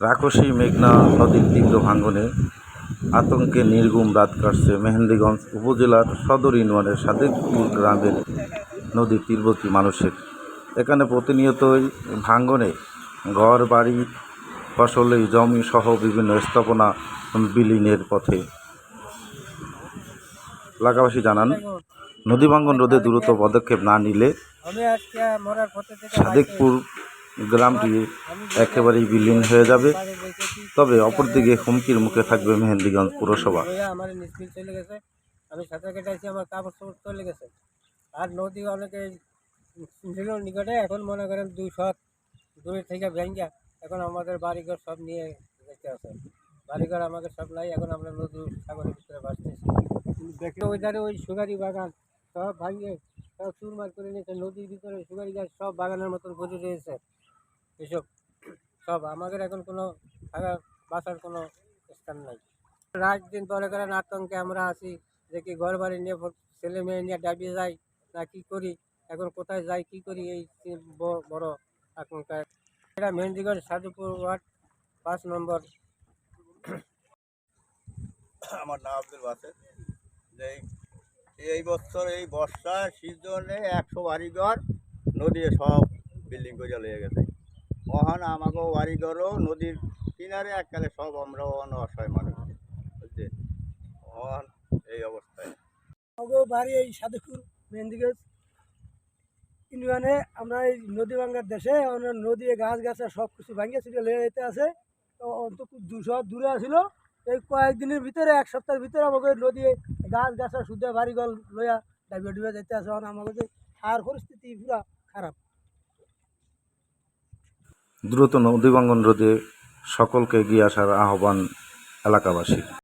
রাক্ষসী মেঘনা নদীর তীব্র ভাঙনে আতঙ্কে নির্গুম রাত কাটছে মেহেন্দিগঞ্জ উপজেলার সদর ইউনিয়নের সাদেকপুর গ্রামের নদীর তীরবর্তী মানুষের। এখানে প্রতিনিয়তই ভাঙনে ঘর বাড়ি ফসলি জমি সহ বিভিন্ন স্থাপনা বিলীনের পথে। এলাকাবাসী জানান নদী ভাঙ্গন রোধে দ্রুত পদক্ষেপ না নিলে সাদেকপুর গ্রামটি একেবারেই বিলীন হয়ে যাবে। তবে অপরদিকে হুমকির মুখে থাকবে মেহেন্দিগঞ্জ পুরসভা। আমি সাঁতার আমার কাপড় চোপড় চলে গেছে। আর নদী অনেকে ছিল নিকটে এখন মনে করেন দুই শত দূরে থেকে ভেঙ্গা এখন আমাদের বাড়িঘর সব নিয়ে যেতে আছে। বাড়িঘর আমাদের সব নাই, এখন আমরা নদী সাগরের ভিতরে বাঁচতেছি দেখলে ওই ধারে ওই সুগারি বাগান সব ভাঙিয়ে সব চুরমার করে নিয়েছে। নদীর ভিতরে সুগারি গাছ সব বাগানের মতন ভরে রয়েছে। এসব সব আমাদের এখন কোনো থাকার বাসার কোনো স্থান নাই। রাত দিন পরে করেন আতঙ্কে আমরা আছি যে কি ঘর বাড়ি নিয়ে ছেলে মেয়ে নিয়ে ডাবিয়ে যাই না কি করি, এখন কোথায় যাই, কি করি এই বড় আশঙ্কা এটা মেহেন্দিগঞ্জ সাধুপুর ওয়ার্ড, পাঁচ নম্বর। আমার নাম আব্দুল যে এই- বছর এই বর্ষা সিজনে একশো বাড়িঘর নদী সব বিল্ডিং করে লেগে গেছে। মহান আমাকে বাড়িঘরও নদীর কিনারে এককালে সব আমরা অসহায় মানুষ। এই অবস্থায়। আমাদের বাড়ি এই ইউনিয়নে আমরা এই নদী ভাঙ্গার দেশে নদী গাছ গাছা সব কিছু ভাঙিয়ে ছিটে লেগে যেতে আছে। তো অন্তত দুশো দূরে আসিল এই কয়েকদিনের ভিতরে, এক সপ্তাহের ভিতরে আমাকে নদী গাছ গাছা শুদ্ধ বাড়িঘর লইয়া ডাবিয়ে ডুবে যেতে এখন আমাকে আর পরিস্থিতি পুরা খারাপ। দ্রুত নদীভাঙ্গন রোধে সকলকে এগিয়ে আসার আহ্বান এলাকাবাসী